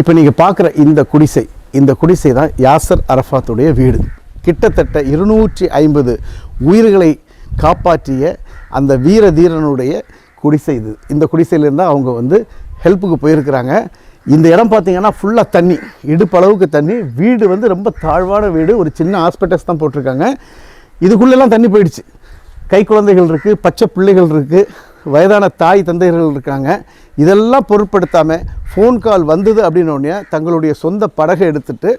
இப்போ நீங்கள் பார்க்குற இந்த குடிசை இந்த குடிசை தான் யாசர் அரஃபாத்துடைய வீடு. கிட்டத்தட்ட இருநூற்றி ஐம்பது உயிர்களை காப்பாற்றிய அந்த வீர தீரனுடைய குடிசை இது. இந்த குடிசையிலேருந்து அவங்க வந்து ஹெல்ப்புக்கு போயிருக்கிறாங்க. இந்த இடம் பார்த்தீங்கன்னா ஃபுல்லாக தண்ணி இடுப்பளவுக்கு தண்ணி. வீடு வந்து ரொம்ப தாழ்வான வீடு. ஒரு சின்ன ஹாஸ்பிட்டல்ஸ் தான் போட்டிருக்காங்க. இதுக்குள்ளெல்லாம் தண்ணி போயிடுச்சு. கை குழந்தைகள் இருக்குது பச்சை பிள்ளைகள் இருக்குது வயதான தாய் தந்தையர்கள் இருக்காங்க. இதெல்லாம் பொருட்படுத்தாமல் ஃபோன் கால் வந்தது அப்படின்னோடனே தங்களுடைய சொந்த படகை எடுத்துட்டு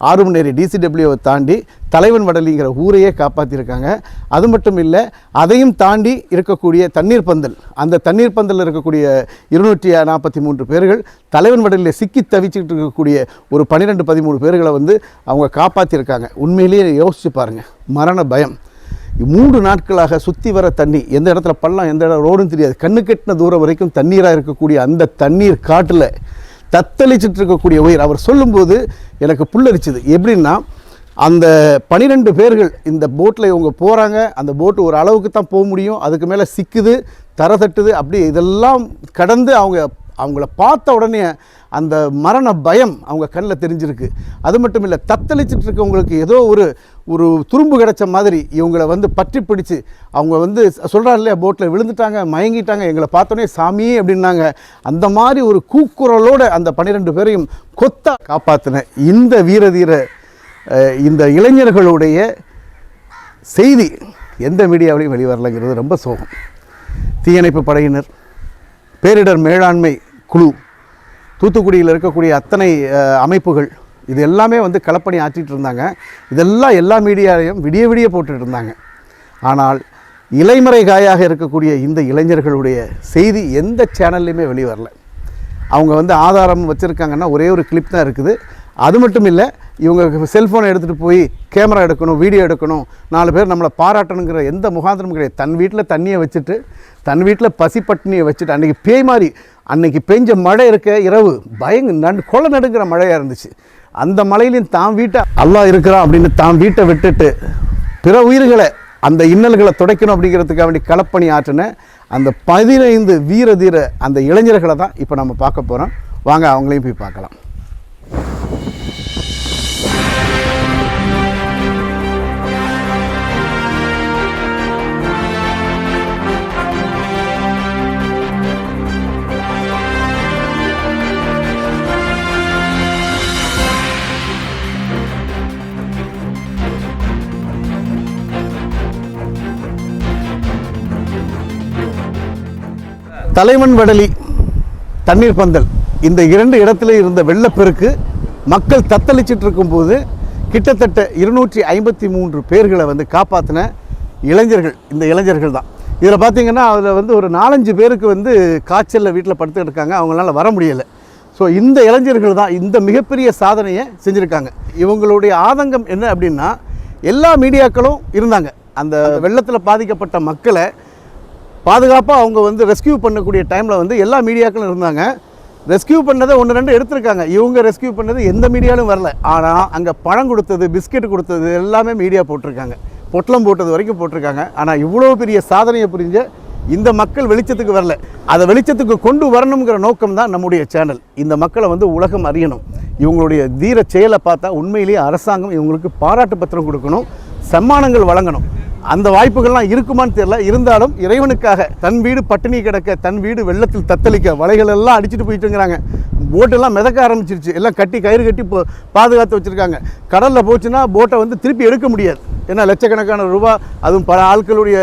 ஆறுமணேரி டிசிடபிள்யூவை தாண்டி தலைவன் வடலிங்கிற ஊரையே காப்பாற்றியிருக்காங்க அது மட்டும் இல்லை அதையும் தாண்டி இருக்கக்கூடிய தண்ணீர் பந்தல் அந்த தண்ணீர் பந்தலில் இருக்கக்கூடிய இருநூற்றி நாற்பத்தி மூன்று பேர்கள் தலைவன் வடலில் சிக்கி தவிச்சுக்கிட்டு இருக்கக்கூடிய ஒரு பன்னிரெண்டு பதிமூணு பேர்களை வந்து அவங்க காப்பாற்றியிருக்காங்க உண்மையிலேயே யோசிச்சு பாருங்கள் மரண பயம். மூன்று நாட்களாக சுற்றி வர தண்ணி எந்த இடத்துல பள்ளம் எந்த இடம் ரோடும் தெரியாது. கண்ணு கெட்டின தூரம் வரைக்கும் தண்ணீராக இருக்கக்கூடிய அந்த தண்ணீர் காட்டில் தத்தளிச்சிட்டு இருக்கக்கூடிய உயிர். அவர் சொல்லும்போது எனக்கு புல்லரிச்சுது. எப்படின்னா அந்த பனிரெண்டு பேர்கள் இந்த போட்டில் இவங்க போகிறாங்க அந்த போட்டு ஒரு அளவுக்கு தான் போக முடியும். அதுக்கு மேலே சிக்குது தர தட்டுது. அப்படி இதெல்லாம் கடந்து அவங்க அவங்கள பார்த்த உடனே அந்த மரண பயம் அவங்க கண்ணில் தெரிஞ்சிருக்கு. அது மட்டும் இல்லை தத்தளிச்சிட்டு இருக்கவங்களுக்கு ஏதோ ஒரு ஒரு துரும்பு கிடச்ச மாதிரி இவங்களை வந்து பற்றி பிடிச்சு அவங்க வந்து சொல்கிறாரு இல்லையா போட்டில் விழுந்துட்டாங்க மயங்கிட்டாங்க எங்களை பார்த்தோன்னே சாமியே அப்படின்னாங்க. அந்த மாதிரி ஒரு கூக்குரலோடு அந்த பன்னிரெண்டு பேரையும் கொத்தா காப்பாற்றின இந்த வீரதீர இந்த இளைஞர்களுடைய செய்தி எந்த மீடியாவிலையும் வெளிவரலைங்கிறது ரொம்ப சோகம். தீயணைப்பு படையினர் பேரிடர் மேலாண்மை குழு தூத்துக்குடியில் இருக்கக்கூடிய அத்தனை அமைப்புகள் இது எல்லாமே வந்து களப்பணி ஆற்றிட்டு இருந்தாங்க. இதெல்லாம் எல்லா மீடியாலையும் விடிய விடிய போட்டுட்டு இருந்தாங்க. ஆனால் இலைமறை காயாக இருக்கக்கூடிய இந்த இளைஞர்களுடைய செய்தி எந்த சேனல்லையுமே வெளிவரல. அவங்க வந்து ஆதாரம் வச்சுருக்காங்கன்னா ஒரே ஒரு கிளிப் தான் இருக்குது. அது மட்டும் இல்லை இவங்க செல்ஃபோனை எடுத்துகிட்டு போய் கேமரா எடுக்கணும் வீடியோ எடுக்கணும் நாலு பேர் நம்மளை பாராட்டணுங்கிற எந்த முகாந்திரமும் கிடையாது. தன் வீட்டில் தண்ணியை வச்சுட்டு தன் வீட்டில் பசி பட்டினியை வச்சுட்டு அன்றைக்கி பேய் மாதிரி அன்றைக்கி பெஞ்ச மழை இருக்க இரவு பயங்க நடு கொலை நடுங்கிற மழையாக இருந்துச்சு. அந்த மலையிலையும் தான் வீட்டை அல்லாஹ் இருக்கிறான் அப்படின்னு தான் வீட்டை விட்டுட்டு பிற உயிர்களை அந்த இன்னல்களை துடைக்கணும் அப்படிங்கிறதுக்காக வேண்டி களப்பணி ஆற்றின அந்த பதினைந்து வீர தீர அந்த இளைஞர்களை தான் இப்போ நம்ம பார்க்க போகிறோம் வாங்க அவங்களையும் போய் பார்க்கலாம். தலைமன் வடலி தண்ணீர் பந்தல். இந்த இரண்டு இடத்துல இருந்த வெள்ளப்பெருக்கு மக்கள் தத்தளிச்சிட்டு இருக்கும்போது கிட்டத்தட்ட இருநூற்றி ஐம்பத்தி மூன்று பேர்களை வந்து காப்பாற்றின இளைஞர்கள் இந்த இளைஞர்கள் தான். இதில் பார்த்தீங்கன்னா அதில் வந்து ஒரு நாலஞ்சு பேருக்கு வந்து காய்ச்சலில் வீட்டில் படுத்துக்கிட்டு இருக்காங்க. அவங்களால வர முடியலை. ஸோ இந்த இளைஞர்கள் தான் இந்த மிகப்பெரிய சாதனையை செஞ்சுருக்காங்க. இவங்களுடைய ஆதங்கம் என்ன அப்படின்னா எல்லா மீடியாக்களும் இருந்தாங்க. அந்த வெள்ளத்தில் பாதிக்கப்பட்ட மக்களை பாதுகாப்பாக அவங்க வந்து ரெஸ்கியூ பண்ணக்கூடிய டைமில் வந்து எல்லா மீடியாக்களும் இருந்தாங்க. ரெஸ்கியூ பண்ணதை ஒன்று ரெண்டு எடுத்திருக்காங்க. இவங்க ரெஸ்கியூ பண்ணது எந்த மீடியாலும் வரல. ஆனால் அங்கே பழம் கொடுத்தது பிஸ்கெட் கொடுத்தது எல்லாமே மீடியா போட்டிருக்காங்க. பொட்டலம் போட்டது வரைக்கும் போட்டிருக்காங்க. ஆனால் இவ்வளோ பெரிய சாதனையை புரிஞ்ச இந்த மக்கள் வெளிச்சத்துக்கு வரல. அதை வெளிச்சத்துக்கு கொண்டு வரணுங்கிற நோக்கம் தான் நம்முடைய சேனல் இந்த மக்களை வந்து உலகம் அறியணும். இவங்களுடைய தீர செயலை பார்த்தா உண்மையிலேயே அரசாங்கம் இவங்களுக்கு பாராட்டு பத்திரம் கொடுக்கணும். சம்மானங்கள் வழங்கணும். அந்த வாய்ப்புகள்லாம் இருக்குமான்னு தெரியல. இருந்தாலும் இறைவனுக்காக தன் வீடு பட்டினி கிடக்க தன் வீடு வெள்ளத்தில் தத்தளிக்க வலைகள் எல்லாம் அடிச்சுட்டு போயிட்டுங்கிறாங்க. போட்டெல்லாம் மிதக்க ஆரம்பிச்சிருச்சு. எல்லாம் கட்டி கயிறு கட்டி பாதுகாத்து வச்சுருக்காங்க. கடலில் போச்சுன்னா போட்டை வந்து திருப்பி எடுக்க முடியாது. ஏன்னா லட்சக்கணக்கான ரூபா அதுவும் பல ஆட்களுடைய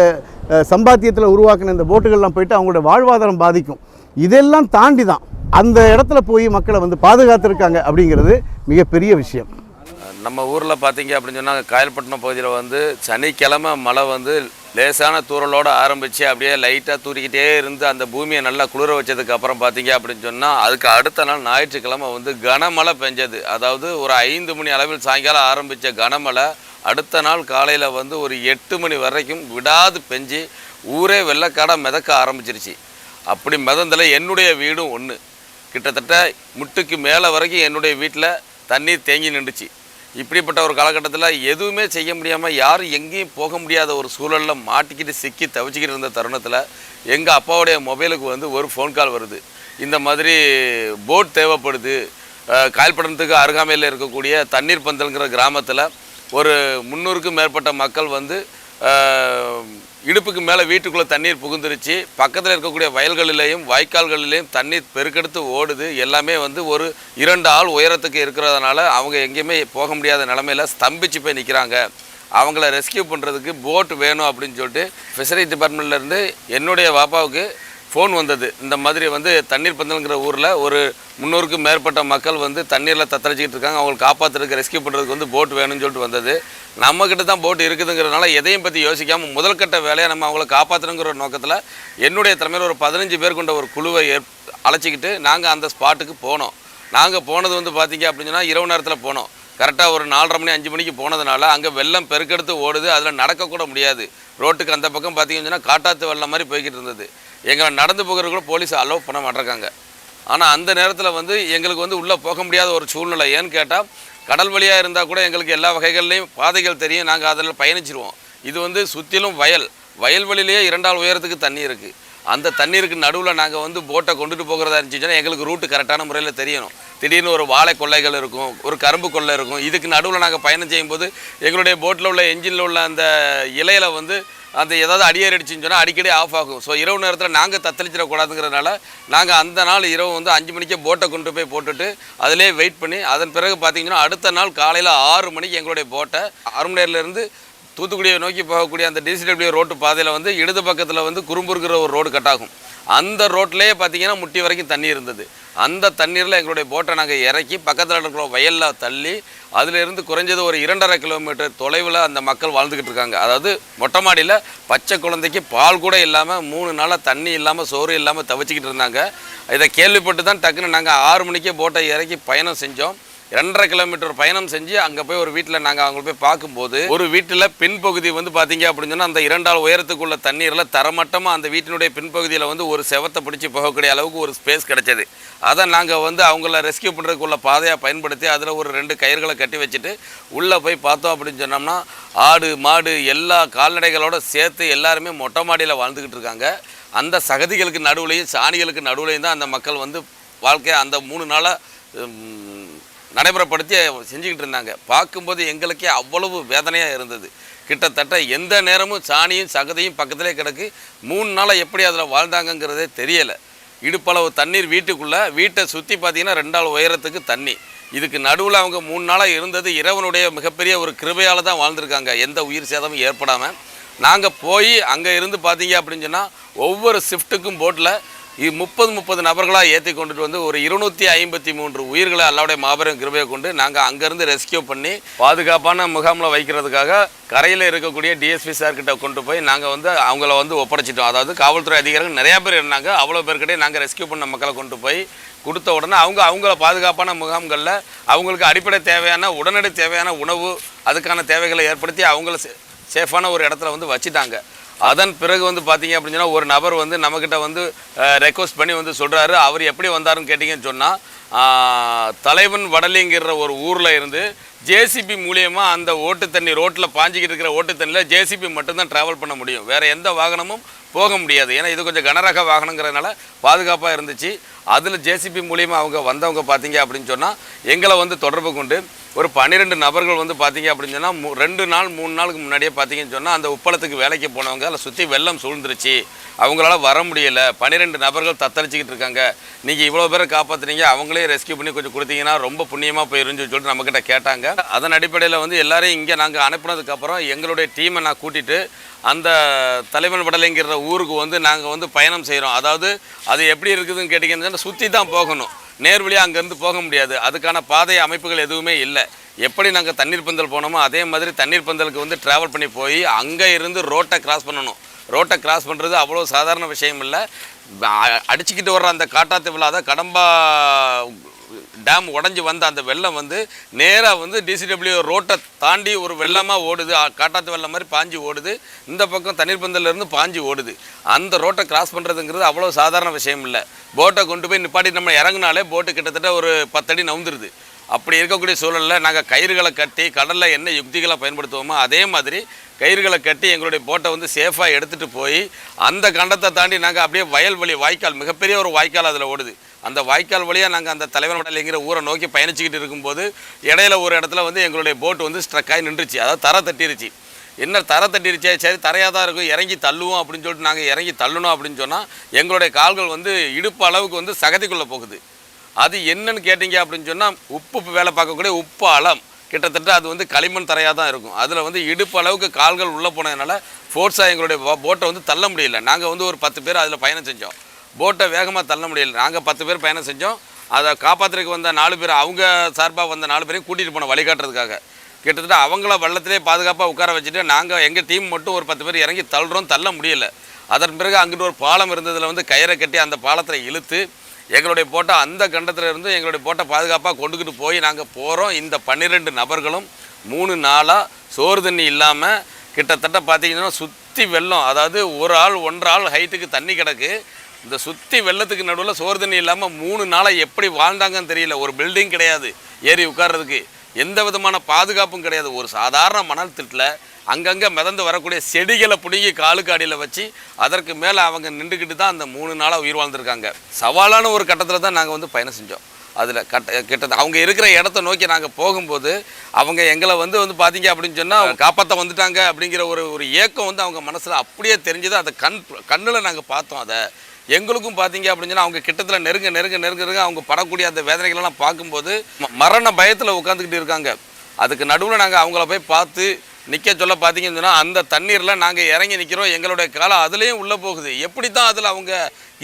சம்பாத்தியத்தில் உருவாக்கின இந்த போட்டுகள்லாம் போயிட்டு அவங்களோட வாழ்வாதாரம் பாதிக்கும். இதெல்லாம் தாண்டி தான் அந்த இடத்துல போய் மக்களை வந்து பாதுகாத்துருக்காங்க அப்படிங்கிறது மிகப்பெரிய விஷயம். நம்ம ஊரில் பார்த்தீங்க அப்படின்னு சொன்னால் காயல்பட்டினம் பகுதியில் வந்து சனிக்கிழமை மழை வந்து லேசான தூரலோடு ஆரம்பித்து அப்படியே லைட்டாக தூரிக்கிட்டே இருந்து அந்த பூமியை நல்லா குளிர வச்சதுக்கு அப்புறம் பார்த்தீங்க அப்படின்னு சொன்னால் அதுக்கு அடுத்த நாள் ஞாயிற்றுக்கிழமை வந்து கனமழை பெஞ்சது. அதாவது ஒரு ஐந்து மணி அளவில் சாயங்காலம் ஆரம்பித்த கனமழை அடுத்த நாள் காலையில் வந்து ஒரு எட்டு மணி வரைக்கும் விடாது பெஞ்சு ஊரே வெள்ளக்காடாக மிதக்க ஆரம்பிச்சிருச்சு. அப்படி மிதந்தில் என்னுடைய வீடும் ஒன்று கிட்டத்தட்ட முட்டுக்கு மேலே வரைக்கும் என்னுடைய வீட்டில் தண்ணீர் தேங்கி நின்றுச்சு. இப்படிப்பட்ட ஒரு காலகட்டத்தில் எதுவுமே செய்ய முடியாமல் யாரும் எங்கேயும் போக முடியாத ஒரு சூழலில் மாட்டிக்கிட்டு சிக்கி தவிச்சிக்கிட்டு இருந்த தருணத்தில் எங்கள் அப்பாவுடைய மொபைலுக்கு வந்து ஒரு ஃபோன் கால் வருது. இந்த மாதிரி போட் தேவைப்படுது. அஹ், அருகாமையில் இருக்கக்கூடிய தண்ணீர் பந்தல்ங்கிற கிராமத்தில் ஒரு முந்நூறுக்கும் மேற்பட்ட மக்கள் வந்து இடுப்புக்கு மேலே வீட்டுக்குள்ளே தண்ணீர் புகுந்துருச்சு. பக்கத்தில் இருக்கக்கூடிய வயல்களிலேயும் வாய்க்கால்களிலேயும் தண்ணீர் பெருக்கெடுத்து ஓடுது. எல்லாமே வந்து ஒரு இரண்டு ஆள் உயரத்துக்கு இருக்கிறதுனால அவங்க எங்கேயுமே போக முடியாத நிலமையில ஸ்தம்பிச்சு போய் நிற்கிறாங்க அவங்கள ரெஸ்கியூ பண்ணுறதுக்கு போட் வேணும் அப்படின்னு சொல்லிட்டு ஃபிஷரி டிபார்ட்மெண்ட்லேருந்து என்னுடைய பாப்பாவுக்கு ஃபோன் வந்தது. இந்த மாதிரி வந்து தண்ணீர் பந்தல்ங்கிற ஊரில் ஒரு முந்நூறுக்கும் மேற்பட்ட மக்கள் வந்து தண்ணீரில் தத்தளிச்சிக்கிட்டு இருக்காங்க. அவங்களுக்கு காப்பாற்றுறதுக்கு ரெஸ்கியூ பண்ணுறதுக்கு வந்து போட் வேணும்னு சொல்லிட்டு வந்தது. நம்மக்கிட்ட தான் போட் இருக்குதுங்கிறதுனால எதையும் பற்றி யோசிக்காமல் முதல்கட்ட வேலையை நம்ம அவங்கள காப்பாற்றணுங்கிற நோக்கத்தில் என்னுடைய தலைமையில் ஒரு பதினஞ்சு பேர் கொண்ட ஒரு குழுவை ஏற் அழைச்சிக்கிட்டு நாங்கள் அந்த ஸ்பாட்டுக்கு போனோம். நாங்கள் போனது வந்து பார்த்தீங்க அப்படின்னு சொன்னால் இரவு நேரத்தில் போனோம். கரெக்டாக ஒரு நாலரை மணி அஞ்சு மணிக்கு போனதுனால அங்கே வெள்ளம் பெருக்கெடுத்து ஓடுது. அதில் நடக்கக்கூட முடியாது. ரோட்டுக்கு அந்த பக்கம் பார்த்திங்கன்னு சொன்னால் காட்டாத்து வெள்ளம் மாதிரி போய்கிட்டு இருந்தது. எங்களை நடந்து போகிறது கூட போலீஸ் அலோவ் பண்ண மாட்டிருக்காங்க. ஆனால் அந்த நேரத்தில் வந்து எங்களுக்கு வந்து உள்ளே போக முடியாத ஒரு சூழ்நிலை. ஏன்னு கேட்டால் கடல் வழியாக இருந்தால் கூட எங்களுக்கு எல்லா வகைகள்லையும் பாதைகள் தெரியும். நாங்கள் அதில் பயணிச்சிருவோம். இது வந்து சுற்றிலும் வயல். வயல்வெளியிலேயே இரண்டாள் உயரத்துக்கு தண்ணி இருக்குது அந்த தண்ணீருக்கு நடுவில் நாங்கள் வந்து போட்டை கொண்டுட்டு போகிறதா இருந்துச்சுன்னா எங்களுக்கு ரூட்டு கரெக்டான முறையில் தெரியணும். திடீர்னு ஒரு வாழை கொள்ளைகள் இருக்கும் ஒரு கரும்பு கொள்ளை இருக்கும். இதுக்கு நடுவில் நாங்கள் பயணம் செய்யும்போது எங்களுடைய போட்டில் உள்ள என்ஜினில் உள்ள அந்த இலையில வந்து அந்த ஏதாவது அடியேறி அடிச்சுன்னு சொன்னால் அடிக்கடி ஆஃப் ஆகும். ஸோ இரவு நேரத்தில் நாங்கள் தத்தளிச்சிடக்கூடாதுங்கிறதுனால நாங்கள் அந்த நாள் இரவு வந்து அஞ்சு மணிக்கே போட்டை கொண்டு போய் போட்டுட்டு அதிலே வெயிட் பண்ணி அதன் பிறகு பார்த்திங்கன்னா அடுத்த நாள் காலையில் ஆறு மணிக்கு எங்களுடைய போட்டை அருமநேரிலேருந்து தூத்துக்குடியை நோக்கி போகக்கூடிய அந்த டிசிடபிள்யூ ரோட்டு பாதையில் வந்து இடது பக்கத்தில் வந்து குறும்புருக்கிற ஒரு ரோடு கட்டாகும். அந்த ரோட்லேயே பார்த்தீங்கன்னா முட்டி வரைக்கும் தண்ணி இருந்தது. அந்த தண்ணீரில் எங்களுடைய போட்டை நாங்கள் இறக்கி பக்கத்தில் இருக்கிற வயலில் தள்ளி அதிலிருந்து குறைஞ்சது ஒரு இரண்டரை கிலோமீட்டர் தொலைவில் அந்த மக்கள் வாழ்ந்துக்கிட்டு இருக்காங்க. அதாவது மொட்டை மாடியில் பச்சை குழந்தைக்கு பால் கூட இல்லாமல் மூணு நாளாக தண்ணி இல்லாமல் சோறு இல்லாமல் தவிச்சிக்கிட்டு இருந்தாங்க. இதை கேள்விப்பட்டு தான் டக்குன்னு நாங்கள் ஆறு மணிக்கே போட்டை இறக்கி பயணம் செஞ்சோம். ரெண்டரை கிலோமீட்டர் பயணம் செஞ்சு அங்கே போய் ஒரு வீட்டில் நாங்கள் அவங்கள போய் பார்க்கும்போது ஒரு வீட்டில் பின்பகுதி வந்து பார்த்தீங்க அப்படின்னு சொன்னால் அந்த இரண்டாள் உயரத்துக்குள்ள தண்ணீரில் தரமட்டமாக அந்த வீட்டினுடைய பின்பகுதியில் வந்து ஒரு செவத்தை பிடிச்சி போகக்கூடிய அளவுக்கு ஒரு ஸ்பேஸ் கிடைச்சது. அதை நாங்கள் வந்து அவங்கள ரெஸ்கியூ பண்ணுறதுக்குள்ள பாதையாக பயன்படுத்தி அதில் ஒரு ரெண்டு கயிறுகளை கட்டி வச்சுட்டு உள்ளே போய் பார்த்தோம் அப்படின்னு சொன்னோம்னா ஆடு மாடு எல்லா கால்நடைகளோட சேர்த்து எல்லாருமே மொட்டை மாடியில் வாழ்ந்துக்கிட்டு இருக்காங்க. அந்த சகதிகளுக்கு நடுவுலையும் சாணிகளுக்கு நடுவுலையும் தான் அந்த மக்கள் வந்து வாழ்க்கையை அந்த மூணு நாளாக நடைமுறைப்படுத்தி செஞ்சுக்கிட்டு இருந்தாங்க. பார்க்கும்போது எங்களுக்கே அவ்வளவு வேதனையாக இருந்தது. கிட்டத்தட்ட எந்த நேரமும் சாணியும் சகதியும் பக்கத்திலே கிடக்கு. மூணு நாளாக எப்படி அதில் வாழ்ந்தாங்கங்கிறதே தெரியலை. இடுப்பளவு தண்ணீர் வீட்டுக்குள்ளே வீட்டை சுற்றி பார்த்தீங்கன்னா ரெண்டாள் உயரத்துக்கு தண்ணி. இதுக்கு நடுவில் அவங்க மூணு நாளாக இருந்தது. இறைவனுடைய மிகப்பெரிய ஒரு கிருபையால் தான் வாழ்ந்திருக்காங்க. எந்த உயிர் சேதமும் ஏற்படாமல் நாங்கள் போய் அங்கே இருந்து பார்த்தீங்க அப்படின்னு சொன்னால் ஒவ்வொரு ஷிஃப்ட்டுக்கும் போட்டில் முப்பது முப்பது நபர்களாக ஏற்றி கொண்டுட்டு வந்து ஒரு இருநூற்றி ஐம்பத்தி மூன்று உயிர்களை அல்லாவுடைய மாபெரும் கிருபையை கொண்டு நாங்கள் அங்கேருந்து ரெஸ்கியூ பண்ணி பாதுகாப்பான முகாமில் வைக்கிறதுக்காக கரையில் இருக்கக்கூடிய டிஎஸ்பி சார்கிட்ட கொண்டு போய் நாங்கள் வந்து அவங்கள வந்து ஒப்படைச்சிட்டோம். அதாவது காவல்துறை அதிகாரிகள் நிறையா பேர் இருந்தாங்க. அவ்வளோ பேர்கிட்டே நாங்கள் ரெஸ்கியூ பண்ண மக்களை கொண்டு போய் கொடுத்த உடனே அவங்க அவங்கள பாதுகாப்பான முகாம்களில் அவங்களுக்கு அடிப்படை தேவையான உடனடி தேவையான உணவு அதுக்கான தேவைகளை ஏற்படுத்தி அவங்கள சேஃபான ஒரு இடத்துல வந்து வச்சுட்டாங்க. அதன் பிறகு வந்து பார்த்தீங்க அப்படின்னு சொன்னால் ஒரு நபர் வந்து நம்மக்கிட்ட வந்து ரெக்வஸ்ட் பண்ணி வந்து சொல்கிறாரு அவர் எப்படி வந்தாருன்னு கேட்டிங்கன்னு சொன்னால் தலைவன் வடலிங்கிற ஒரு ஊரில் இருந்து ஜேசிபி மூலியமாக அந்த ஓட்டு தண்ணி ரோட்டில் பாஞ்சிக்கிட்டு இருக்கிற ஓட்டு தண்ணியில் ஜேசிபி மட்டும்தான் ட்ராவல் பண்ண முடியும். வேறு எந்த வாகனமும் போக முடியாது. ஏன்னா இது கொஞ்சம் கனரக வாகனங்கிறதுனால பாதுகாப்பாக இருந்துச்சு. அதில் ஜேசிபி மூலியமாக அவங்க வந்தவங்க பார்த்தீங்க அப்படின்னு சொன்னால் எங்களை வந்து தொடர்பு கொண்டு ஒரு பன்னிரெண்டு நபர்கள் வந்து பார்த்தீங்க அப்படின்னு சொன்னால் ரெண்டு நாள் மூணு நாளுக்கு முன்னாடியே பார்த்தீங்கன்னு சொன்னால் அந்த உப்பளத்துக்கு வேலைக்கு போனவங்க அதில் சுற்றி வெள்ளம் சூழ்ந்துருச்சு. அவங்களால வர முடியல. பன்னிரெண்டு நபர்கள் தத்தளிச்சிக்கிட்டு இருக்காங்க. நீங்கள் இவ்வளோ பேரை காப்பாற்றுனீங்க அவங்களே ரெஸ்கியூ பண்ணி கொஞ்சம் கொடுத்தீங்கன்னா ரொம்ப புண்ணியமாக போயிருந்துச்சு சொல்லிட்டு நம்மக்கிட்ட கேட்டாங்க. அதன் அடிப்படையில் வந்து எல்லாரையும் இங்கே நாங்கள் அனுப்புனதுக்கப்புறம் எங்களுடைய டீமை நான் கூட்டிகிட்டு அந்த தலைவன் வடலைங்கிற ஊருக்கு வந்து நாங்கள் வந்து பயணம் செய்கிறோம் அதாவது அது எப்படி இருக்குதுன்னு கேட்டிங்கன்னு சொன்னால் சுற்றி தான் போகணும். நேர் வழியாக அங்கேருந்து போக முடியாது. அதுக்கான பாதை அமைப்புகள் எதுவுமே இல்லை. எப்படி நாங்கள் தண்ணீர் பந்தல் போனோமோ அதே மாதிரி தண்ணீர் பந்தலுக்கு வந்து ட்ராவல் பண்ணி போய் அங்கே இருந்து ரோட்டை கிராஸ் பண்ணணும். ரோட்டை கிராஸ் பண்ணுறது அவ்வளோ சாதாரண விஷயம் இல்லை. அடிச்சுக்கிட்டு வர்ற அந்த காட்டாத்து விழாத கடம்பா டேம் உடஞ்சி வந்த அந்த வெள்ளம் வந்து நேராக வந்து டிசிடபிள்யூ ரோட்டை தாண்டி ஒரு வெள்ளமாக ஓடுது. காட்டாத்து வெள்ளம் மாதிரி பாஞ்சு ஓடுது. இந்த பக்கம் தண்ணீர் பந்தல்ல இருந்து பாஞ்சு ஓடுது. அந்த ரோட்டை கிராஸ் பண்ணுறதுங்கிறது அவ்வளோ சாதாரண விஷயம் இல்லை. போட்டை கொண்டு போய் நிப்பாட்டி நம்ம இறங்குனாலே போட்டு கிட்டத்தட்ட ஒரு பத்தடி நவுந்துருது. அப்படி இருக்கக்கூடிய சூழலில் நாங்கள் கயிறுகளை கட்டி கடலில் என்ன யுக்திகளை பயன்படுத்துவோமோ அதே மாதிரி கயிறுகளை கட்டி எங்களுடைய போட்டை வந்து சேஃபாக எடுத்துகிட்டு போய் அந்த கண்டத்தை தாண்டி நாங்கள் அப்படியே வயல்வெளி வாய்க்கால் மிகப்பெரிய ஒரு வாய்க்கால் அதில் ஓடுது. அந்த வாய்க்கால் வழியாக நாங்கள் அந்த தலைவனோடலைங்கிற ஊரை நோக்கி பயணிச்சுக்கிட்டு இருக்கும்போது இடையில ஒரு இடத்துல வந்து எங்களுடைய போட்டு வந்து ஸ்ட்ரக் ஆகி நின்றுச்சு. அதாவது தரை தட்டிருச்சு. என்ன தர தட்டிருச்சே? சரி தரையாக தான் இருக்கும். இறங்கி தள்ளுவோம் அப்படின்னு சொல்லிட்டு நாங்கள் இறங்கி தள்ளணும் அப்படின்னு சொன்னால் எங்களுடைய கால்கள் வந்து இடுப்பு அளவுக்கு வந்து சகதிக்குள்ளே போகுது. அது என்னன்னு கேட்டிங்க அப்படின்னு சொன்னால் உப்பு வேலை பார்க்கக்கூடிய உப்பு அளம் கிட்டத்தட்ட அது வந்து களிமண் தரையாக தான் இருக்கும். அதில் வந்து இடுப்பு அளவுக்கு கால்கள் உள்ளே போனதுனால ஃபோர்ஸாக எங்களுடைய போட்டை வந்து தள்ள முடியல. நாங்கள் வந்து ஒரு பத்து பேர் அதில் பயணம் செஞ்சோம். போட்டை வேகமாக தள்ள முடியல. நாங்கள் பத்து பேர் பயணம் செஞ்சோம். அதை காப்பாற்றுறதுக்கு வந்த நாலு பேர் அவங்க சார்பாக வந்த நாலு பேரையும் கூட்டிகிட்டு போனோம் வழிகாட்டுறதுக்காக. கிட்டத்தட்ட அவங்கள வெள்ளத்திலே பாதுகாப்பாக உட்கார வச்சுட்டு நாங்கள் எங்கள் டீம் மட்டும் ஒரு பத்து பேர் இறங்கி தள்ளுறோம் தள்ள முடியல. அதன் பிறகு அங்கிட்டு ஒரு பாலம் இருந்ததில் வந்து கயிறை கட்டி அந்த பாலத்தில் இழுத்து எங்களுடைய போட்டை அந்த கண்டத்தில் இருந்து எங்களுடைய போட்டை பாதுகாப்பாக கொண்டுக்கிட்டு போய் நாங்கள் போகிறோம் இந்த பன்னிரெண்டு நபர்களும் மூணு நாளாக சோறு தண்ணி இல்லாமல் கிட்டத்தட்ட பார்த்தீங்கன்னா சுற்றி வெள்ளம். அதாவது ஒரு ஆள் ஒன்றரை ஆள் ஹைட்டுக்கு தண்ணி கிடக்கு. இந்த சுற்றி வெள்ளத்துக்கு நடுவில் சோறு தண்ணி இல்லாமல் மூணு நாளாக எப்படி வாழ்ந்தாங்கன்னு தெரியல. ஒரு பில்டிங் கிடையாது. ஏறி உட்கார்றதுக்கு எந்த விதமான பாதுகாப்பும் கிடையாது. ஒரு சாதாரண மணல் திட்டில் அங்கங்கே மிதந்து வரக்கூடிய செடிகளை பிடுங்கி காலுக்கு அடியில் வச்சு அதற்கு மேலே அவங்க நின்றுக்கிட்டு தான் அந்த மூணு நாளாக உயிர் வாழ்ந்திருக்காங்க. சவாலான ஒரு கட்டத்தில் தான் நாங்கள் வந்து பயணம் செஞ்சோம். அதில் கட்ட கிட்ட அவங்க இருக்கிற இடத்த நோக்கி நாங்கள் போகும்போது அவங்க எங்களை வந்து வந்து பார்த்தீங்க அப்படின்னு சொன்னால் காப்பாற்ற வந்துட்டாங்க அப்படிங்கிற ஒரு ஒரு ஏக்கம் வந்து அவங்க மனசில் அப்படியே தெரிஞ்சது. அதை கண் கண்ணில் நாங்கள் பார்த்தோம் அதை. எங்களுக்கும் பார்த்தீங்க அப்படின்னு சொன்னால் அவங்க கிட்டத்தில் நெருங்க நெருங்க நெருங்க நெருங்க அவங்க படக்கூடிய அந்த வேதனைகளெல்லாம் பார்க்கும்போது மரண பயத்தில் உட்காந்துக்கிட்டு இருக்காங்க. அதுக்கு நடுவில் நாங்கள் அவங்கள போய் பார்த்து நிற்க சொல்ல பார்த்தீங்கன்னு சொன்னால் அந்த தண்ணீரில் நாங்கள் இறங்கி நிற்கிறோம் எங்களுடைய காலம் அதுலேயும் உள்ளே போகுது. எப்படி தான் அதில் அவங்க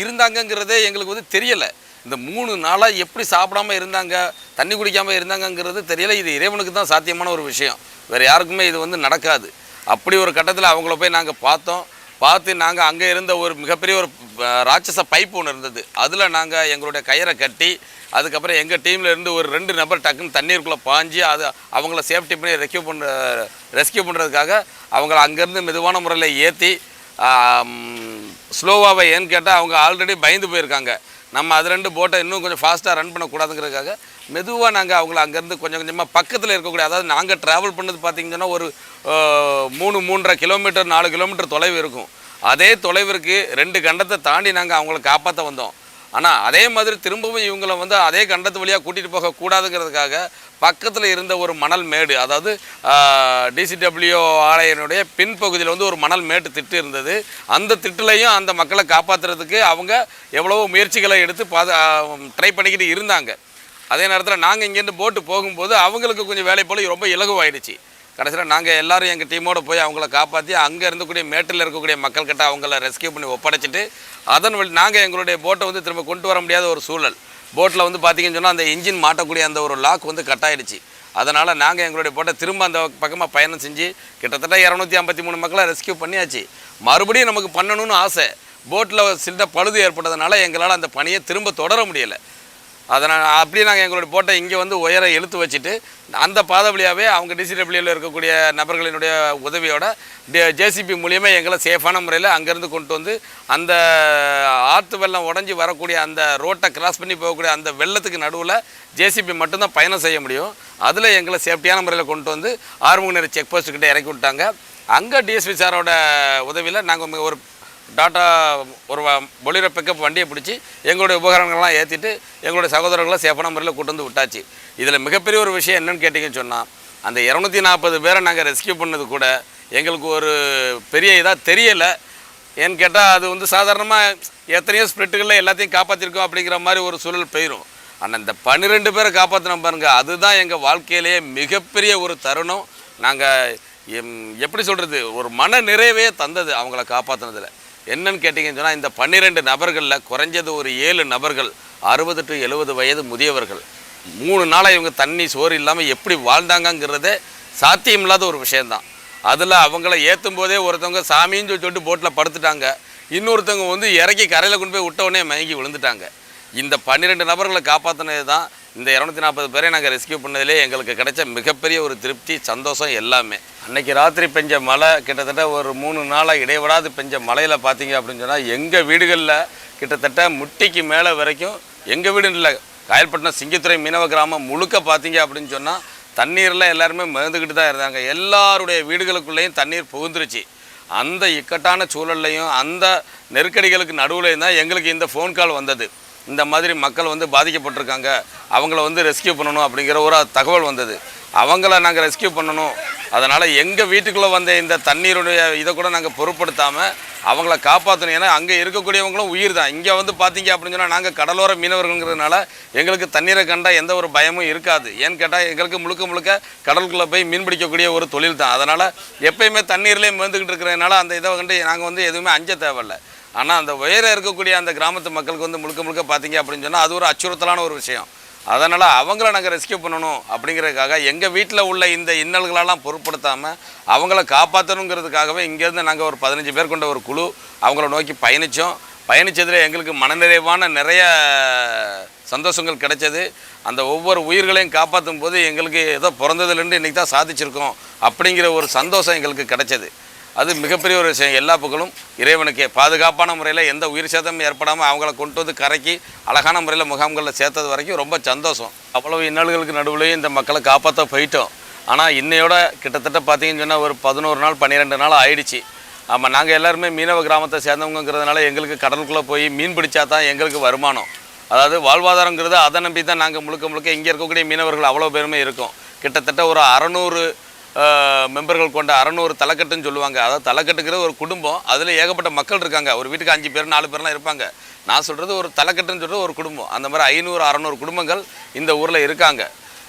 இருந்தாங்கங்கிறதே எங்களுக்கு வந்து தெரியலை. இந்த மூணு நாளாக எப்படி சாப்பிடாம இருந்தாங்க தண்ணி குடிக்காமல் இருந்தாங்கங்கிறது தெரியல. இது இறைவனுக்கு தான் சாத்தியமான ஒரு விஷயம். வேறு யாருக்குமே இது வந்து நடக்காது. அப்படி ஒரு கட்டத்தில் அவங்கள போய் நாங்கள் பார்த்தோம். பார்த்து நாங்கள் அங்கே இருந்த ஒரு மிகப்பெரிய ஒரு ராட்சச பைப் ஒன்று இருந்தது. அதில் நாங்கள் எங்களுடைய கயிறை கட்டி அதுக்கப்புறம் எங்கள் டீமில் இருந்து ஒரு ரெண்டு நபர் டக்குன்னு தண்ணீருக்குள்ளே பாஞ்சு அது அவங்கள சேஃப்டி பண்ணி ரெஸ்கியூ பண்ணுற ரெஸ்கியூ பண்ணுறதுக்காக அவங்கள அங்கேருந்து மெதுவான முறையில் ஏற்றி ஸ்லோவாக ஏன்னு கேட்டால் அவங்க ஆல்ரெடி பயந்து போயிருக்காங்க. நம்ம அது ரெண்டு போட்டை இன்னும் கொஞ்சம் ஃபாஸ்ட்டாக ரன் பண்ணக்கூடாதுங்கிறதுக்காக மெதுவாக நாங்கள் அவங்கள அங்கேருந்து கொஞ்சம் கொஞ்சமாக பக்கத்தில் இருக்கக்கூடிய அதாவது நாங்கள் ட்ராவல் பண்ணது பார்த்திங்கன்னா ஒரு மூணு மூன்றரை கிலோமீட்டர் நாலு கிலோமீட்டர் தொலைவு இருக்கும். அதே தொலைவிற்கு ரெண்டு கண்டத்தை தாண்டி நாங்கள் அவங்கள காப்பாற்ற வந்தோம். ஆனால் அதே மாதிரி திரும்பவும் இவங்கள வந்து அதே கண்டத்து வழியாக கூட்டிகிட்டு போகக்கூடாதுங்கிறதுக்காக பக்கத்தில் இருந்த ஒரு மணல் மேடு அதாவது டிசிடபிள்யூ ஆலயனுடைய பின்பகுதியில் வந்து ஒரு மணல் மேட்டு திட்டு இருந்தது. அந்த திட்டுலையும் அந்த மக்களை காப்பாற்றுறதுக்கு அவங்க எவ்வளவோ முயற்சிகளை எடுத்து பாது ட்ரை பண்ணிக்கிட்டு இருந்தாங்க. அதே நேரத்தில் நாங்கள் இங்கேருந்து போட்டு போகும்போது அவங்களுக்கு கொஞ்சம் வேலை போல ரொம்ப இலகுவாயிடுச்சு. கடைசியில் நாங்கள் எல்லோரும் எங்கள் டீமோடு போய் அவங்கள காப்பாற்றி அங்கே இருந்தக்கூடிய மேட்டில் இருக்கக்கூடிய மக்கள்கிட்ட அவங்கள ரெஸ்கியூ பண்ணி ஒப்படைச்சிட்டு அதன் வழி நாங்கள் எங்களுடைய போட்டை வந்து திரும்ப கொண்டு வர முடியாத ஒரு சூழல். போட்டில் வந்து பார்த்தீங்கன்னு சொன்னால் அந்த இன்ஜின் மாட்டக்கூடிய அந்த ஒரு லாக் வந்து கட் ஆயிடுச்சு. அதனால் நாங்கள் எங்களுடைய போட்டை திரும்ப அந்த பக்கமாக பயணம் செஞ்சு கிட்டத்தட்ட இரநூத்தி ஐம்பத்தி மூணு மக்களை ரெஸ்கியூ பண்ணியாச்சு. மறுபடியும் நமக்கு பண்ணணும்னு ஆசை. போட்டில் சில பழுது ஏற்பட்டதுனால எங்களால் அந்த பணியை திரும்ப தொடர முடியலை. அதனால் அப்படியே நாங்கள் எங்களுடைய போட்டை இங்கே வந்து உயர இழுத்து வச்சுட்டு அந்த பாதை வழியாகவே அவங்க டிசிடபிள்யூவில் இருக்கக்கூடிய நபர்களினுடைய உதவியோட ஜேசிபி மூலியமாக எங்களை சேஃபான முறையில் அங்கேருந்து கொண்டு வந்து அந்த ஆற்று வெள்ளம் உடஞ்சி வரக்கூடிய அந்த ரோட்டை கிராஸ் பண்ணி போகக்கூடிய அந்த வெள்ளத்துக்கு நடுவில் ஜேசிபி மட்டும்தான் பயணம் செய்ய முடியும். அதில் எங்களை சேஃப்டியான முறையில் கொண்டு வந்து ஆறுமுகநேர செக் போஸ்ட்டுக்கிட்ட இறக்கி விட்டாங்க. அங்கே டிஎஸ்பி சாரோட உதவியில் நாங்கள் ஒரு டாட்டா ஒரு பொலிரோ பிக்கப் வண்டியை பிடிச்சி எங்களுடைய உபகரணங்கள்லாம் ஏற்றிட்டு எங்களுடைய சகோதரர்களை சேஃபான முறையில் கூட்டு வந்து விட்டாச்சு. இதில் மிகப்பெரிய ஒரு விஷயம் என்னென்னு கேட்டிங்கன்னு சொன்னால் அந்த இரநூத்தி நாற்பது பேரை நாங்கள் ரெஸ்கியூ பண்ணது கூட எங்களுக்கு ஒரு பெரிய இதாக தெரியலை. ஏன்னு கேட்டால் அது வந்து சாதாரணமாக எத்தனையோ ஸ்பிரிட்டுகளில் எல்லாத்தையும் காப்பாற்றிருக்கோம் அப்படிங்கிற மாதிரி ஒரு சூழல் போயிடும் ஆனால் இந்த பன்னிரெண்டு பேரை காப்பாற்றின பாருங்கள் அதுதான் எங்கள் வாழ்க்கையிலேயே மிகப்பெரிய ஒரு தருணம். நாங்கள் எப்படி சொல்கிறது ஒரு மன நிறைவே தந்தது அவங்கள காப்பாற்றினதில் என்னன்னு கேட்டிங்கன்னு சொன்னால் இந்த பன்னிரெண்டு நபர்களில் குறைஞ்சது ஒரு ஏழு நபர்கள் அறுபது டு எழுபது வயது முதியவர்கள். மூணு நாளாக இவங்க தண்ணி சோறு இல்லாமல் எப்படி வாழ்ந்தாங்கங்கிறதே சாத்தியமில்லாத ஒரு விஷயந்தான் அதில் அவங்கள ஏற்றும் போதே ஒருத்தவங்க சாமின்னு சொல்லி சொல்லிட்டு போட்டில் படுத்துட்டாங்க. இன்னொருத்தவங்க வந்து இறக்கி கரையில் கொண்டு போய் விட்ட உடனே மயங்கி விழுந்துட்டாங்க. இந்த பன்னிரெண்டு நபர்களை காப்பாற்றினது தான் இந்த இரநூத்தி நாற்பது பேரை நாங்கள் ரெஸ்கியூ பண்ணதிலே எங்களுக்கு கிடைச்ச மிகப்பெரிய ஒரு திருப்தி சந்தோஷம் எல்லாமே. அன்னைக்கு ராத்திரி பெஞ்ச மழை கிட்டத்தட்ட ஒரு மூணு நாளாக இடைவிடாது பெஞ்ச மழையில் பார்த்தீங்க அப்படின்னு சொன்னால் எங்கள் வீடுகளில் கிட்டத்தட்ட முட்டிக்கு மேலே வரைக்கும் எங்கள் வீடு இல்லை காயல்பட்டினம் சிங்கத்துறை மீனவ கிராமம் முழுக்க பார்த்தீங்க அப்படின்னு சொன்னால் தண்ணீரில் எல்லாருமே மிதந்துக்கிட்டு தான் இருந்தாங்க. எல்லாருடைய வீடுகளுக்குள்ளேயும் தண்ணீர் புகுந்துருச்சு. அந்த இக்கட்டான சூழல்லையும் அந்த நெருக்கடிகளுக்கு நடுவுலையும் தான் எங்களுக்கு இந்த ஃபோன் கால் வந்தது. இந்த மாதிரி மக்கள் வந்து பாதிக்கப்பட்டிருக்காங்க. அவங்கள வந்து ரெஸ்கியூ பண்ணணும் அப்படிங்கிற ஒரு தகவல் வந்தது. அவங்கள நாங்கள் ரெஸ்கியூ பண்ணணும். அதனால் எங்கள் வீட்டுக்குள்ளே வந்த இந்த தண்ணீருடைய இதை கூட நாங்கள் பொருட்படுத்தாமல் அவங்கள காப்பாற்றணும் ஏன்னா அங்கே இருக்கக்கூடியவங்களும் உயிர் தான் இங்கே வந்து பார்த்தீங்க அப்படின்னு சொன்னால் நாங்கள் கடலோர மீனவர்கள்ங்கிறதுனால எங்களுக்கு தண்ணீரை கண்டால் எந்த ஒரு பயமும் இருக்காது. ஏன்னு கேட்டால் எங்களுக்கு முழுக்க முழுக்க கடலுக்குள்ளே போய் மீன் பிடிக்கக்கூடிய ஒரு தொழில் தான் அதனால் எப்பயுமே தண்ணீர்லேயே மேந்துக்கிட்டு இருக்கிறதுனால அந்த இதை கண்டு நாங்கள் வந்து எதுவுமே அஞ்ச தேவையில்லை. ஆனால் அந்த உயர இருக்கக்கூடிய அந்த கிராமத்து மக்களுக்கு வந்து முழுக்க முழுக்க பார்த்தீங்க அப்படின்னு சொன்னால் அது ஒரு அச்சுறுத்தலான ஒரு விஷயம். அதனால் அவங்கள நாங்கள் ரெஸ்கியூ பண்ணணும் அப்படிங்கிறதுக்காக எங்கள் வீட்டில் உள்ள இந்த இன்னல்களெல்லாம் பொருட்படுத்தாமல் அவங்கள காப்பாற்றணுங்கிறதுக்காகவே இங்கேருந்து நாங்கள் ஒரு பதினஞ்சு பேர் கொண்ட ஒரு குழு அவங்கள நோக்கி பயணித்தோம் பயணித்ததில் எங்களுக்கு மனநிறைவான நிறைய சந்தோஷங்கள் கிடைச்சது. அந்த ஒவ்வொரு உயிர்களையும் காப்பாற்றும் போது எங்களுக்கு ஏதோ பிறந்ததுலேருந்து இன்றைக்கி தான் சாதிச்சிருக்கோம் அப்படிங்கிற ஒரு சந்தோஷம் எங்களுக்கு கிடைச்சது. அது மிகப்பெரிய ஒரு விஷயம். எல்லா புகழும் இறைவனுக்கே. பாதுகாப்பான முறையில் எந்த உயிர் சேதமும் ஏற்படாமல் அவங்கள கொண்டு வந்து கரைக்கி அழகான முறையில் முகாம்களில் சேர்த்தது வரைக்கும் ரொம்ப சந்தோஷம். அவ்வளவு இன்னல்களுக்கு நடுவுலையும் இந்த மக்களை காப்பாற்ற போயிட்டோம். ஆனால் இன்னையோட கிட்டத்தட்ட பார்த்தீங்கன்னு சொன்னால் ஒரு பதினோரு நாள் பன்னிரெண்டு நாள் ஆயிடுச்சு. ஆமாம் நாங்கள் எல்லாருமே மீனவ கிராமத்தை சேர்ந்தவங்கிறதுனால எங்களுக்கு கடலுக்குள்ளே போய் மீன் பிடிச்சா தான் எங்களுக்கு வருமானம். அதாவது வாழ்வாதாரங்கிறது அதை நம்பி தான் நாங்கள் முழுக்க முழுக்க இங்கே இருக்கக்கூடிய மீனவர்கள் அவ்வளோ பேருமே இருக்கும். கிட்டத்தட்ட ஒரு அறநூறு மெம்பர்கள் கொண்ட அறநூறு தலைக்கட்டுன்னு சொல்லுவாங்க. அதாவது தலைக்கட்டுங்கிற ஒரு குடும்பம். அதில் ஏகப்பட்ட மக்கள் இருக்காங்க. ஒரு வீட்டுக்கு அஞ்சு பேர் நாலு பேர்லாம் இருப்பாங்க. நான் சொல்கிறது ஒரு தலைக்கட்டுன்னு சொல்கிறது ஒரு குடும்பம். அந்த மாதிரி ஐநூறு அறநூறு குடும்பங்கள் இந்த ஊரில் இருக்காங்க.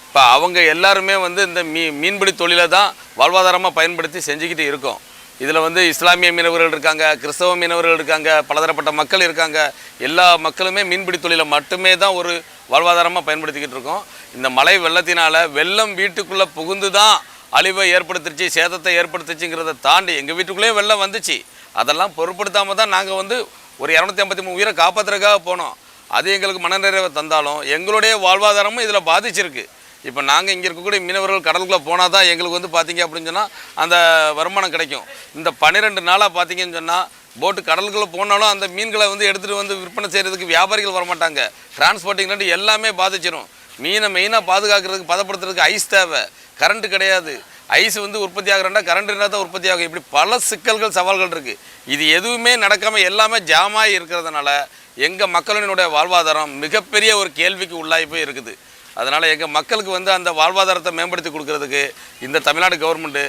இப்போ அவங்க எல்லாருமே வந்து இந்த மீ மீன்பிடி தொழிலை தான் வாழ்வாதாரமாக பயன்படுத்தி செஞ்சுக்கிட்டு இருக்கோம். இதில் வந்து இஸ்லாமிய மீனவர்கள் இருக்காங்க கிறிஸ்தவ மீனவர்கள் இருக்காங்க பலதரப்பட்ட மக்கள் இருக்காங்க. எல்லா மக்களுமே மீன்பிடி தொழிலை மட்டுமே தான் ஒரு வாழ்வாதாரமாக பயன்படுத்திக்கிட்டு இருக்கோம். இந்த மழை வெள்ளத்தினால வெள்ளம் வீட்டுக்குள்ளே புகுந்து தான் அழிவை ஏற்படுத்திச்சு சேதத்தை ஏற்படுத்துச்சுங்கிறத தாண்டி எங்கள் வீட்டுக்குள்ளேயே வெள்ளம் வந்துச்சு. அதெல்லாம் பொருட்படுத்தாமல் தான் நாங்கள் வந்து ஒரு இரநூத்தி ஐம்பத்தி மூணு உயிரை காப்பாற்றுறதுக்காக போனோம். அது எங்களுக்கு மனநிறைவை தந்தாலும் எங்களுடைய வாழ்வாதாரமும் இதில் பாதிச்சிருக்கு. இப்போ நாங்கள் இங்கே இருக்கக்கூடிய மீனவர்கள் கடலுக்குள்ளே போனால் தான் எங்களுக்கு வந்து பார்த்தீங்க அப்படின்னு சொன்னால் அந்த வருமானம் கிடைக்கும். இந்த பன்னிரெண்டு நாளாக பார்த்தீங்கன்னு சொன்னால் போட்டு கடலுக்குள்ளே போனாலும் அந்த மீன்களை வந்து எடுத்துகிட்டு வந்து விற்பனை செய்கிறதுக்கு வியாபாரிகள் வரமாட்டாங்க. டிரான்ஸ்போர்ட்டிங்லேருந்து எல்லாமே பாதிச்சிடும் மீனை மெயினாக பாதுகாக்கிறதுக்கு பதப்படுத்துறதுக்கு ஐஸ் தேவை. கரண்ட்டு கிடையாது. ஐஸ் வந்து உற்பத்தி ஆகிறண்டா கரண்ட் இருந்தால் தான் உற்பத்தி ஆகும். இப்படி பல சிக்கல்கள் சவால்கள் இருக்குது இது எதுவுமே நடக்காமல் எல்லாமே ஜாமாகி இருக்கிறதுனால எங்கள் மக்களினுடைய வாழ்வாதாரம் மிகப்பெரிய ஒரு கேள்விக்கு உள்ளாகி போய் இருக்குது. அதனால் எங்கள் மக்களுக்கு வந்து அந்த வாழ்வாதாரத்தை மேம்படுத்தி கொடுக்கறதுக்கு இந்த தமிழ்நாடு கவர்மெண்ட்டு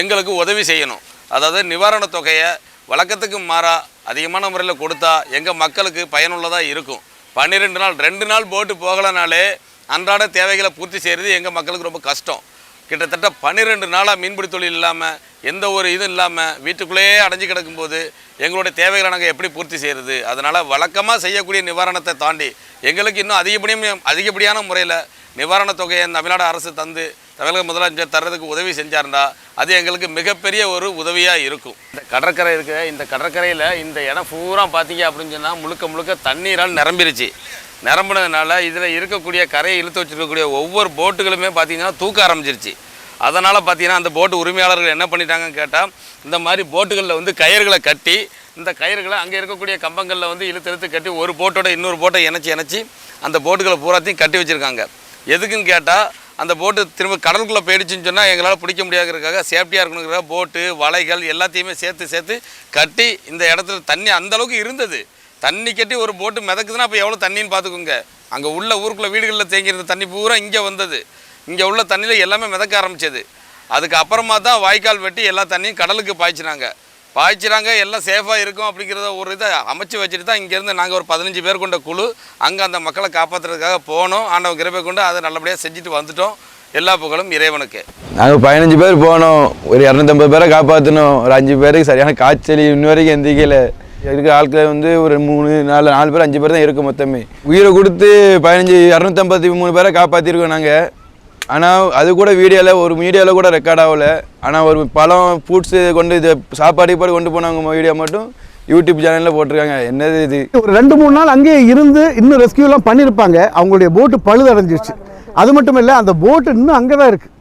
எங்களுக்கு உதவி செய்யணும். அதாவது நிவாரணத் தொகையை வழக்கத்துக்கு மாறா அதிகமான முறையில் கொடுத்தா எங்கள் மக்களுக்கு பயனுள்ளதாக இருக்கும். பன்னிரெண்டு நாள் ரெண்டு நாள் போட்டு போகலைனாலே அன்றாட தேவைகளை பூர்த்தி செய்கிறது எங்கள் மக்களுக்கு ரொம்ப கஷ்டம். கிட்டத்தட்ட பன்னிரெண்டு நாளாக மீன்பிடி தொழில் இல்லாமல் எந்த ஒரு இதுவும் இல்லாமல் வீட்டுக்குள்ளேயே அடைஞ்சு கிடக்கும்போது எங்களுடைய தேவைகளை நாங்கள் எப்படி பூர்த்தி செய்கிறது அதனால் வழக்கமாக செய்யக்கூடிய நிவாரணத்தை தாண்டி எங்களுக்கு இன்னும் அதிகப்படியும் அதிகப்படியான முறையில் நிவாரணத் தொகையை தமிழ்நாடு அரசு தந்து தமிழக முதலமைச்சர் தர்றதுக்கு உதவி செஞ்சாருண்டா அது எங்களுக்கு மிகப்பெரிய ஒரு உதவியாக இருக்கும். இந்த கடற்கரை இருக்க இந்த கடற்கரையில் இந்த இடம் பூரா பார்த்தீங்க அப்படின்னு சொன்னால் முழுக்க முழுக்க தண்ணீரால் நிரம்பிருச்சு. நிரம்பினதுனால இதில் இருக்கக்கூடிய கரையை இழுத்து வச்சிருக்கக்கூடிய ஒவ்வொரு போட்டுகளுமே பார்த்தீங்கன்னா தூக்க ஆரம்பிச்சிருச்சு. அதனால் பார்த்தீங்கன்னா அந்த போட்டு உரிமையாளர்கள் என்ன பண்ணிட்டாங்கன்னு கேட்டால் இந்த மாதிரி போட்டுகளில் வந்து கயிறுகளை கட்டி இந்த கயிறுகளை அங்கே இருக்கக்கூடிய கம்பங்களில் வந்து இழுத்து இழுத்து கட்டி ஒரு போட்டோட இன்னொரு போட்டை இணைச்சி இணைச்சி அந்த போட்டுகளை பூராத்தையும் கட்டி வச்சுருக்காங்க. எதுக்குன்னு கேட்டால் அந்த போட்டு திரும்ப கடலுக்குள்ளே போயிடுச்சுன்னு சொன்னால் எங்களால் பிடிக்க முடியாதுங்கிறதுக்காக சேஃப்டியாக இருக்கணுங்கிற போட்டு வலைகள் எல்லாத்தையுமே சேர்த்து சேர்த்து கட்டி இந்த இடத்துல தண்ணி அந்த அளவுக்கு இருந்தது. தண்ணி கட்டி ஒரு போட்டு மிதக்குதுன்னா அப்போ எவ்வளோ தண்ணின்னு பார்த்துக்கோங்க அங்கே உள்ள ஊருக்குள்ளே வீடுகளில் தேங்கியிருந்த தண்ணி பூரா இங்கே வந்தது. இங்கே உள்ள தண்ணியில் எல்லாமே மிதக்க ஆரம்பிச்சது. அதுக்கு அப்புறமா தான் வாய்க்கால் வெட்டி எல்லா தண்ணியும் கடலுக்கு பாய்ச்சினாங்க. பாய்ச்சிறாங்க எல்லாம் சேஃபாக இருக்கும் அப்படிங்கிறத ஒரு இதை அமைச்சு வச்சுட்டு தான் இங்கேருந்து நாங்கள் ஒரு பதினஞ்சு பேர் கொண்ட குழு அங்கே அந்த மக்களை காப்பாற்றுறதுக்காக போனோம். ஆண்டவன் கிருபை கொண்டு அதை நல்லபடியாக செஞ்சுட்டு வந்துட்டோம். எல்லா புகழும் இறைவனுக்கு. நாங்கள் பதினஞ்சு பேர் போனோம். ஒரு இரநூத்தம்பது பேரை காப்பாற்றணும் ஒரு அஞ்சு பேருக்கு சரியான காய்ச்சல் இன்ன வரைக்கும் எந்திக்கலை. இருக்க ஆட்கள் வந்து ஒரு மூணு நாலு நாலு பேர் அஞ்சு பேர் தான் இருக்கும் மொத்தமே. உயிரை கொடுத்து பதினஞ்சு இரநூத்தம்பத்தி மூணு பேரை காப்பாற்றிருக்கோம் நாங்கள் ஆனால் அது கூட வீடியோவில் ஒரு மீடியாவில் கூட ரெக்கார்ட் ஆகலை. ஆனால் ஒரு பழம் ஃப்ரூட்ஸு கொண்டு இது சாப்பாடு பாடு கொண்டு போனவங்க வீடியோ மட்டும் யூடியூப் சேனலில் போட்டிருக்காங்க. என்னது இது? ஒரு ரெண்டு மூணு நாள் அங்கேயே இருந்து இன்னும் ரெஸ்கியூலாம் பண்ணியிருப்பாங்க அவங்களுடைய போட்டு பழுதடைஞ்சிருச்சு அது மட்டும் இல்லை அந்த போட்டு இன்னும் அங்கே தான் இருக்குது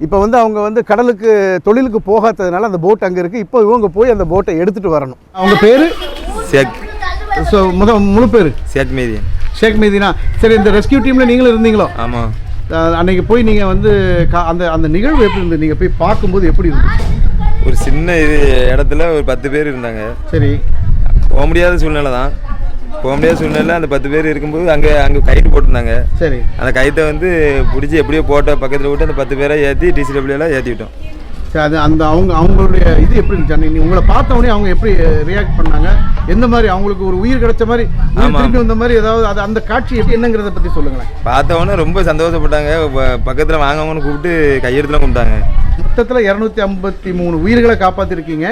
இப்போ வந்து அவங்க வந்து கடலுக்கு தொழிலுக்கு போகாததுனால அந்த போட் அங்கே இருக்குது இப்போ இவங்க போய் அந்த போட்டை எடுத்துகிட்டு வரணும். அவங்க பேர்? ஷேக். ஸோ முத முழு பேர்? ஷேக் மீதியன் ஷேக் மீதினா? சரி இந்த ரெஸ்கியூ டீமில் நீங்களும் இருந்தீங்களோ? ஆமாம் அன்னைக்கு போய் நீங்கள் வந்து கா- அந்த அந்த நிகழ்வு எப்படி இருந்தது? நீங்கள் போய் பார்க்கும்போது எப்படி இருந்தது? ஒரு சின்ன இது இடத்துல ஒரு பத்து பேர் இருந்தாங்க. சரி. போக முடியாத சூழ்நிலை தான் போக முடியாத சூழ்நிலை அந்த பத்து பேர் இருக்கும்போது அங்கே அங்கே கயிறு போட்டிருந்தாங்க. சரி. அந்த கயிற்றை வந்து பிடிச்சி எப்படியோ போட்ட பக்கத்தில் விட்டு அந்த பத்து பேரை ஏற்றி டிசிடபிள்யூலாம் ஏற்றி விட்டோம். சரி அது அந்த அவங்க அவங்களுடைய இது எப்படி இருந்துச்சு? உங்களை பார்த்த உடனே அவங்க எப்படி ரியாக்ட் பண்ணாங்க? எந்த மாதிரி அவங்களுக்கு ஒரு உயிர் கிடைச்ச மாதிரி. திரும்பி வந்த மாதிரி ஏதாவது அது அந்த காட்சி எப்படி என்னங்கிறத பற்றி சொல்லுங்களேன். பார்த்தவொன்னே ரொம்ப சந்தோஷப்பட்டாங்க. பக்கத்தில் வாங்கவங்கன்னு கூப்பிட்டு கையெடுத்துலாம் கும்பிட்டாங்க. மொத்தத்தில் இரநூத்தி ஐம்பத்தி மூணு உயிர்களை காப்பாற்றிருக்கீங்க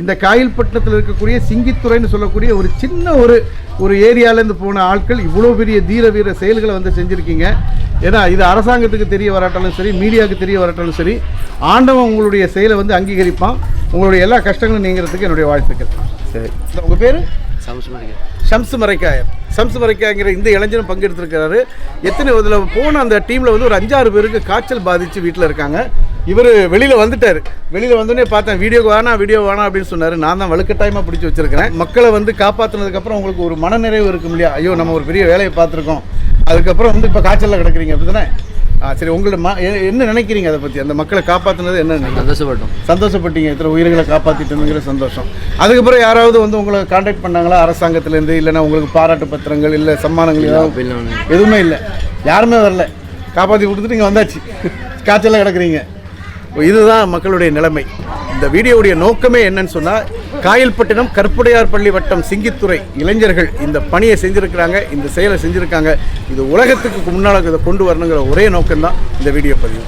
இந்த காயல்பட்டினத்தில் இருக்கக்கூடிய சிங்கித்துறைன்னு சொல்லக்கூடிய ஒரு சின்ன ஒரு ஒரு ஏரியாலேருந்து போன ஆட்கள் இவ்வளோ பெரிய தீர வீர செயல்களை வந்து செஞ்சுருக்கீங்க. ஏன்னா இது அரசாங்கத்துக்கு தெரிய வராட்டாலும் சரி மீடியாவுக்கு தெரிய வராட்டாலும் சரி ஆண்டவன் உங்களுடைய செயலை வந்து அங்கீகரிப்பான். உங்களுடைய எல்லா கஷ்டங்களும் நீங்கிறதுக்கு என்னுடைய வாழ்த்துக்கள். சரி. உங்கள் பேர்? ஷம்ஸ் மரைக்காயர் ஷம்ஸ் மரைக்காயங்கிற இந்த இளைஞரும் பங்கெடுத்திருக்கிறாரு. எத்தனை இதில் போன அந்த டீமில் வந்து ஒரு அஞ்சாறு பேருக்கு காய்ச்சல் பாதித்து வீட்டில் இருக்காங்க. இவர் வெளியில் வந்துட்டார். வெளியில் வந்தோடனே பார்த்தேன் வீடியோ வேணாம் வீடியோ வேணாம் அப்படின்னு சொன்னார். நான் தான் வலுக்கட்டாயமாக பிடிச்சி வச்சிருக்கிறேன். மக்களை வந்து காப்பாற்றினதுக்கப்புறம் உங்களுக்கு ஒரு மனநிறைவு இருக்கும் இல்லையா? ஐயோ நம்ம ஒரு பெரிய வேலையை பார்த்துருக்கோம். அதுக்கப்புறம் வந்து இப்போ காய்ச்சலில் கிடக்குறீங்க. அப்படி தானே ஆ சரி உங்களோட ம என்ன நினைக்கிறீங்க அதை பற்றி அந்த மக்களை காப்பாற்றினது என்ன சந்தோஷப்பட்டோம். சந்தோஷப்பட்டீங்க. இத்தனை உயிர்களை காப்பாற்றிட்டோங்கிற சந்தோஷம். அதுக்கப்புறம் யாராவது வந்து உங்களை காண்டாக்ட் பண்ணாங்களா? அரசாங்கத்திலேருந்து இல்லைன்னா உங்களுக்கு பாராட்டு பத்திரங்கள் இல்லை சம்மானங்கள் ஏதாவது? எதுவுமே இல்லை. யாருமே வரல. காப்பாற்றி கொடுத்துட்டு இங்கே வந்தாச்சு. காய்ச்சலில் கிடக்குறீங்க. இதுதான் மக்களுடைய நிலைமை. இந்த வீடியோவுடைய நோக்கமே என்னன்னு சொன்னால் காயல்பட்டினம் கற்புடையார் பள்ளி வட்டம் சிங்கித்துறை இளைஞர்கள் இந்த பணியை செஞ்சுருக்கிறாங்க இந்த செயலை செஞ்சுருக்காங்க. இது உலகத்துக்கு முன்னால் இதை கொண்டு வரணுங்கிற ஒரே நோக்கம்தான் இந்த வீடியோ பதிவு.